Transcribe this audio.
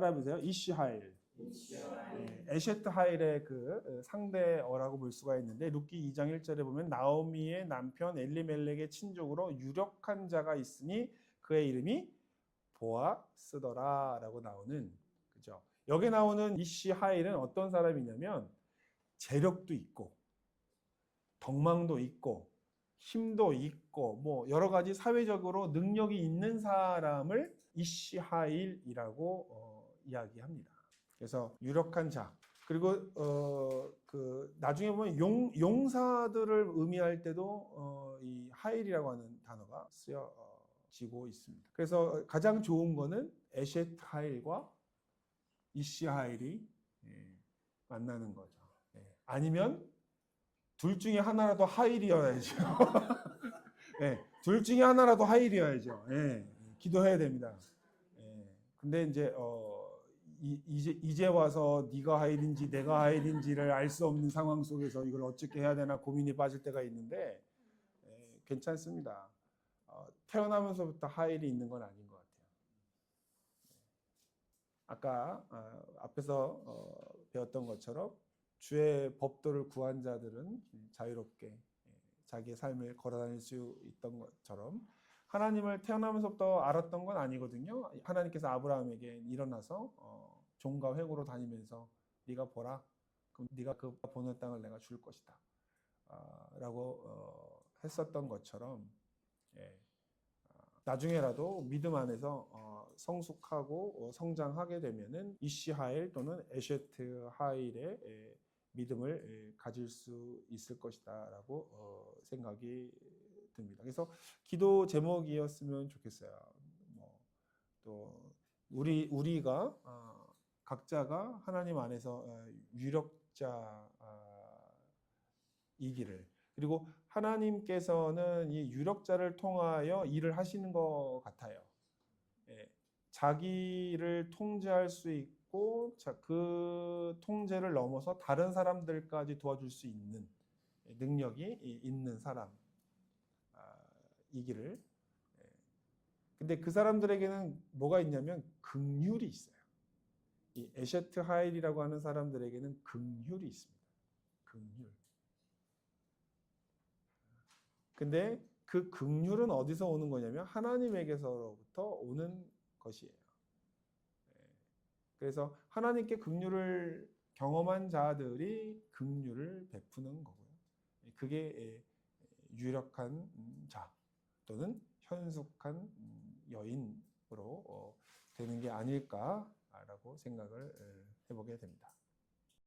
따라해보세요. 이시하일. 네, 에셰트 하일의 그 어, 상대어라고 볼 수가 있는데 루키 2장 1절에 보면 나오미의 남편 엘리멜렉의 친족으로 유력한 자가 있으니 그의 이름이 보아스더라라고 나오는 그죠. 여기 나오는 이시 하일은 어떤 사람이냐면 재력도 있고 덕망도 있고 힘도 있고 뭐 여러 가지 사회적으로 능력이 있는 사람을 이시 하일이라고 어, 이야기합니다. 그래서 유력한 자 그리고 어, 그 나중에 보면 용, 용사들을 의미할 때도 어, 이 하일이라고 하는 단어가 쓰여지고 있습니다. 그래서 가장 좋은 거는 에셋 하일과 이시 하일이 예, 만나는 거죠. 예, 아니면 둘 중에 하나라도 하일이어야죠. 예, 둘 중에 하나라도 하일이어야죠. 예, 기도해야 됩니다. 예, 근데 이제 어, 이, 이제 이제 와서 네가 하일인지 내가 하일인지를 알 수 없는 상황 속에서 이걸 어떻게 해야 되나 고민이 빠질 때가 있는데 예, 괜찮습니다. 어, 태어나면서부터 하일이 있는 건 아닌 것 같아요. 아까 어, 앞에서 어, 배웠던 것처럼 주의 법도를 구한 자들은 자유롭게 예, 자기의 삶을 걸어다닐 수 있던 것처럼 하나님을 태어나면서부터 알았던 건 아니거든요. 하나님께서 아브라함에게 일어나서 어, 종과 회고로 다니면서 네가 보라. 그럼 네가 그 보는 땅을 내가 줄 것이다. 아, 라고 어, 했었던 것처럼 예, 아, 나중에라도 믿음 안에서 어, 성숙하고 어, 성장하게 되면은 이시하일 또는 에셰트 하일의 예, 믿음을 예, 가질 수 있을 것이다라고 어, 생각이 듭니다. 그래서 기도 제목이었으면 좋겠어요. 뭐 또 우리 우리가 어, 각자가 하나님 안에서 어, 유력자이기를 그리고 하나님께서는 이 유력자를 통하여 일을 하시는 것 같아요. 예, 자기를 통제할 수 있고 자, 그 통제를 넘어서 다른 사람들까지 도와줄 수 있는 능력이 있는 사람. 아, 이기를. 예. 근데 그 사람들에게는 뭐가 있냐면 긍휼이 있어요. 이 에셰트 하일이라고 하는 사람들에게는 긍휼이 있습니다. 긍휼. 근데 그 긍휼은 어디서 오는 거냐면 하나님에게서부터 오는 것이에요. 예. 그래서 하나님께 긍휼을 경험한 자들이 긍휼을 베푸는 거고요. 그게 예, 유력한 자 또는 현숙한 여인으로 어, 되는 게 아닐까라고 생각을 해보게 됩니다.